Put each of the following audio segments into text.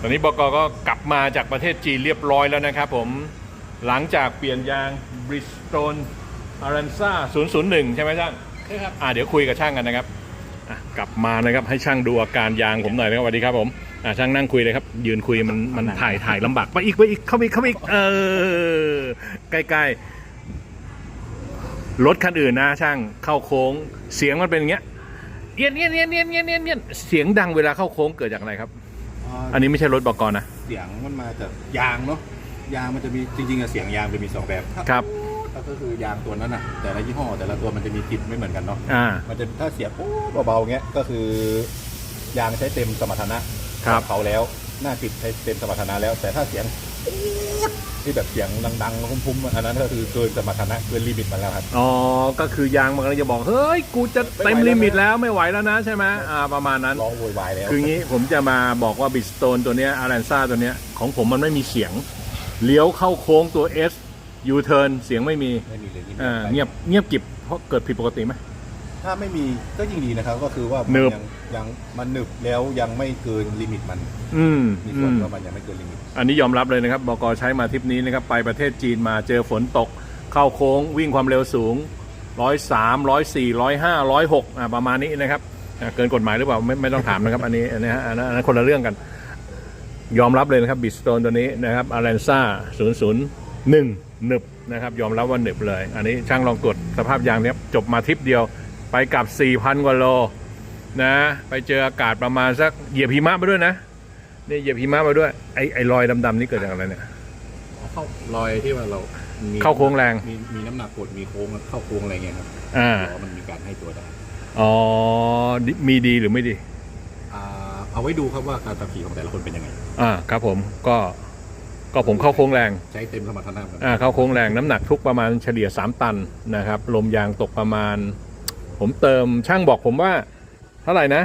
ตอนนี้บกก็กลับมาจากประเทศจีนเรียบร้อยแล้วนะครับผมหลังจากเปลี่ยนยาง Bridgestone Aranza 001 ใช่ไหมช่างใช่ครับอ่าเดี๋ยวคุยกับช่างกันนะครับอะกลับมานะครับให้ช่างดูอาการยางผมหน่อยนะครับสวัสดีครับผมอ่าช่างนั่งคุยเลยครับ ยืนคุยมันมันถ่ายถ่ายลำบากไปอีกไปอีกเข้าไปอีกเข้าไปอีกเออใกล้ๆรถคันอื่นนะช่างเข้าโค้ง เสียงมันเป็นอย่างเงี้ยเอียนเอียนเอียนเอียนเอียนเอียนเอียนเสียงดังเวลาเข้าโค้งเกิดจากอะไรครับ อันนี้ไม่ใช่รถบกนะ เสียงมันมาจากยางเนาะยางมันจะมีจริงๆอะเสียงยางจะมีสองแบบถ้าครับก็คือยางตัวนั้นน่ะแต่ละยี่ห้อแต่ละตัวมันจะมีกลิ่นไม่เหมือนกันเนาะอ่ามันจะถ้าเสียงโอ้เบาๆเงี้ยก็คือยางใช้เต็มสมรรถนะครับเขาแล้วหน้าติดใช้เต็มสมรรถนะแล้ว แต่ถ้าเสียง ที่แบบเสียงดังๆพุ่มๆอันนั้นก็คือเกินสมรรถนะเกินลิมิตมันแล้วครับ อ๋อ ก็คือยางมันกำลังจะบอก เฮ้ย กูจะเต็มไม่ไหวแล้วลิมิตแล้วไม่ไหวแล้วนะใช่ไหมอ่าประมาณนั้นร้องโวยวายแล้วคืองี้ผมจะมาบอกว่าบิสโตนตัวเนี้อารันซ่าตัวเนี้ยของผมมันไม่มีเสียง เลี้ยวเข้าโค้งตัว S U turn เสียงไม่มีไม่มีเลยอ่าเงียบเงียบกิบเพราะเกิดผิดปกติไหม ถ้าไม่มีก็ยิ่งดีนะครับ ก็คือว่าหนึบ ยังยังมันหนึบแล้วยังไม่เกินลิมิตมันอืมมีอืส่วนมว่ามันยังไม่เกินลิมิต อันนี้ยอมรับเลยนะครับบกใช้มาทริปนี้นะครับ ไปประเทศจีนมาเจอฝนตก เข้าโค้งวิ่งความเร็วสูงร้อยสามร้อยสี่ร้อยห้าร้อยหกอ่าประมาณนี้นะครับอ่าเกินกฎหมายหรือเปล่าไม่ไม่ต้องถามนะครับ อันนี้อันนี้ฮะอันนั้นอันนั้นคนละเรื่องกัน ยอมรับเลยนะครับบิสโตนตัวนี้นะครับอารันซ่า001หนึบนะครับ ยอมรับว่าหนึบเลย อันนี้ช่างลองตรวจสภาพยางเนี้ยจบมาทริปเดียว ไปกลับ 4,000 กว่าโลนะไปเจออากาศประมาณสักเหยียบหิมะมาด้วยนะนี่เหยียบหิมะมาด้วยไอ้ไอ้รอยดำๆนี่เกิดจากอะไรเนี่ยเข้ารอยที่ว่าเรามีเข้าโค้งแรงมีมีน้ำหนักกดมีโค้งเข้าโค้งอะไรเงี้ยครับอ่าล้อมันมีการให้ตัวได้อ๋อดิมีดีหรือไม่ดีอ่าเอาไว้ดูครับว่าการขับขี่ของแต่ละคนเป็นยังไงอ่าครับผมก็ก็ผมเข้าโค้งแรงใช้เต็มสมรรถนะมันอ่าเข้าโค้งแรงน้ำหนักทุกประมาณเฉลี่ย 3 ตันนะครับลมยางตกประมาณ ผมเติมช่างบอกผมว่า เท่าไหร่นะ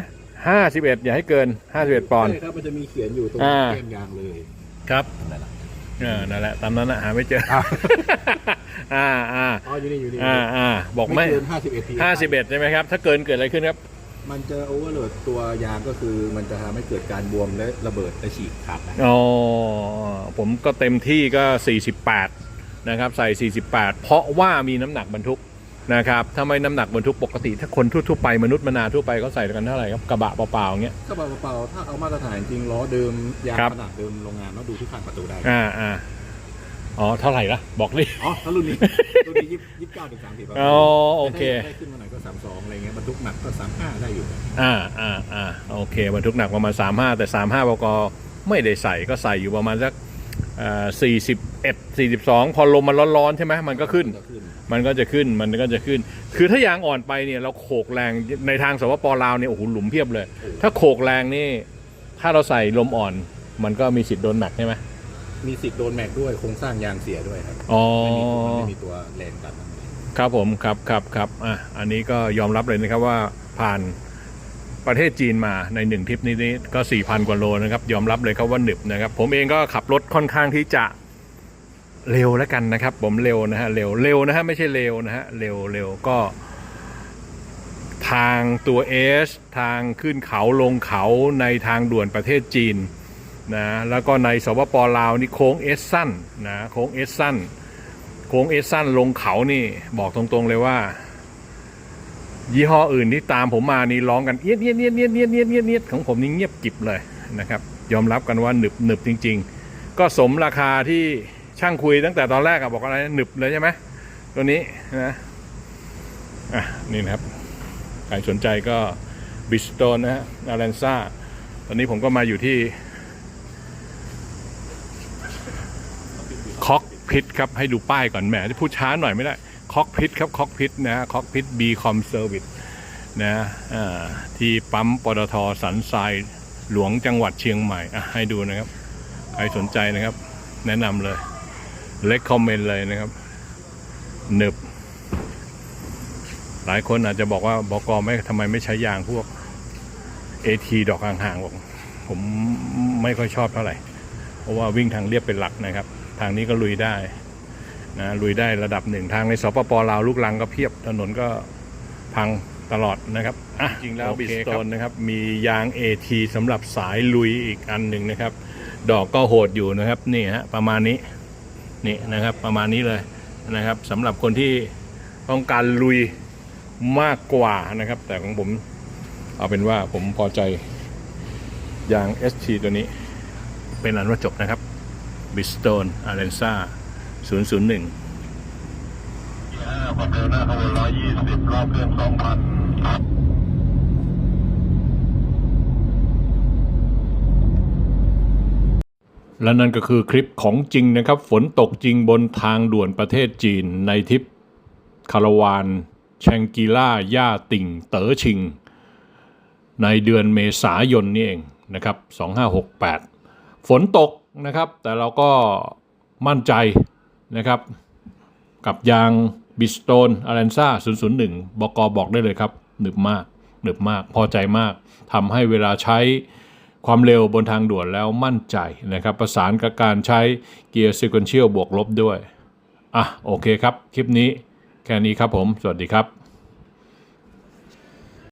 51อย่าให้เกิน51ปอนด์ ใช่ครับมันจะมีเขียนอยู่ตรงอ่า แก้มยางเลย ครับนั่นแหละเออนั่นแหละตามนั้นนะหาไม่เจอ อ่าอ่าอ่าอ๋ออยู่นี่อยู่นี่อ่าอ่าบอกไม่เกิน51ที51ใช่ไหมครับ ถ้าเกินเกิดอะไรขึ้นครับ มันจะโอเวอร์โหลดตัวยางก็คือมันจะทำให้เกิดการบวมและระเบิดและฉีกขาดนะอ๋อ ผมก็เต็มที่ก็ 48 นะครับ ใส่ 48 เพราะว่ามีน้ำหนักบรรทุก นะครับถ้าไม่น้ำหนักบรรทุกปกติ ถ้าคนทั่วๆไปมนุษย์มนาทั่วไปเขาใส่กันเท่าไหร่ครับกระบะเปล่าๆอย่างเงี้ยก็เปล่าๆถ้าเอามาตรฐานจริงล้อเดิมยางครับ ขนาดเดิมโรงงานเนาะดูที่ข้างประตูได้อ่าอ่าอ๋อเท่าไหร่ละบอกดิอ๋อถ้ารุ่นนี้รุ่นนี้ยี่สิบเก้าถึงสามสิบอ๋อโอเค ได้ขึ้นมาหน่อยก็สามสองอะไรเงี้ยบรรทุกหนักก็สามห้าได้อยู่ อ่าอ่าอ่าโอเคบรรทุกหนักประมาณ35แต่35บกไม่ได้ใส่ก็ใส่อยู่ประมาณสัก สี่สิบเอ็ดสี่สิบสองพอลมมันร้อนๆใช่ไหมมันก็ขึ้นก็ขึ้น มันก็จะขึ้นมันก็จะขึ้น คือถ้ายางอ่อนไปเนี่ยเราโขกแรงในทางสปปลาวเนี่ยโอ้โหหลุมเพียบเลย ถ้าโขกแรงนี่ ถ้าเราใส่ลมอ่อน มันก็มีสิทธิ์โดนหนักใช่ไหมมีสิทธิ์โดนแม็กด้วยโครงสร้างยางเสียด้วยครับอ๋อไม่มีตัวมันไม่มีตัวแรงดันมันครับผมครับครับครับอะอันนี้ก็ยอมรับเลยนะครับว่าผ่าน ประเทศจีนมาในหนึ่งทริปนี้นี่ก็ 4,000 กว่าโลนะครับ ยอมรับเลยครับว่าหนึบนะครับ ผมเองก็ขับรถค่อนข้างที่จะเร็วแล้วกันนะครับ ผมเร็วนะฮะเร็วเร็วนะฮะไม่ใช่เร็วนะฮะเร็วเร็วก็ ทางตัวเอสทางขึ้นเขาลงเขาในทางด่วนประเทศจีนนะแล้วก็ในสปปลาวนี่โค้งเอสสั้นนะโค้งเอสสั้นโค้งเอสสั้นลงเขานี่บอกตรงๆเลยว่า ยี่ห้ออื่นที่ตามผมมานี่ร้องกันเอียดเอียดเอียดเอียดเอียดเอียดเอียดเอียดของผมนี่เงียบกิบเลยนะครับ ยอมรับกันว่าหนึบหนึบจริง ๆ ก็สมราคาที่ช่างคุยตั้งแต่ตอนแรกอะบอกอะไรหนึบเลยใช่ไหมตัวนี้นะอะนี่นะครับใครสนใจก็บิสโตนนะฮะอารันซ่าตอนนี้ผมก็มาอยู่ที่คอกพิทครับ ให้ดูป้ายก่อนแหมที่พูดช้าหน่อยไม่ได้คอกพิทครับคอกพิทนะคอกพิทบีคอมเซอร์วิส นะที่ปั๊มปตทสันทรายหลวงจังหวัดเชียงใหม่ให้ดูนะครับ ใครสนใจนะครับ แนะนำเลยเล็กคอมเมนต์เลยนะครับหนึบ หลายคนอาจจะบอกว่าบกไม่ทำไมไม่ใช้ยางพวกเอทีดอกห่างๆผมไม่ค่อยชอบเท่าไหร่ เพราะว่าวิ่งทางเรียบเป็นหลักนะครับ ทางนี้ก็ลุยได้นะลุยได้ระดับหนึ่งทางในสปปลาวลูกลังก็เพียบถนนก็พัง ตลอดนะครับอะจริงแล้วบิสโตนนะครับมียาง AT สำหรับสายลุยอีกอันหนึ่งนะครับ ดอกก็โหดอยู่นะครับนี่ฮะประมาณนี้นี่นะครับประมาณนี้เลยนะครับสำหรับคนที่ต้องการลุยมากกว่านะครับ แต่ของผมเอาเป็นว่าผมพอใจยาง ST ตัวนี้ เป็นอันว่าจบนะครับ Bridgestone Alenza 001ความเร็วหน้าขบวนร้อยยี่สิบรอบเครื่องสองพัน และนั่นก็คือคลิปของจริงนะครับ ฝนตกจริงบนทางด่วนประเทศจีนในทิปคาราวานแชงกีล่าย่าติ่ง เต๋อชิง ในเดือนเมษายนนี่เองนะครับ 2568 ฝนตกนะครับ แต่เราก็มั่นใจนะครับ กับยางบิสโตนอารันซ่า001 บกบอกได้เลยครับ หนึบมากหนึบมาก พอใจมากทำให้เวลาใช้ความเร็วบนทางด่วนแล้วมั่นใจนะครับ ประสานกับการใช้เกียร์ซีเควนเชียลบวกลบด้วย อะ โอเคครับ คลิปนี้แค่นี้ครับผม สวัสดีครับ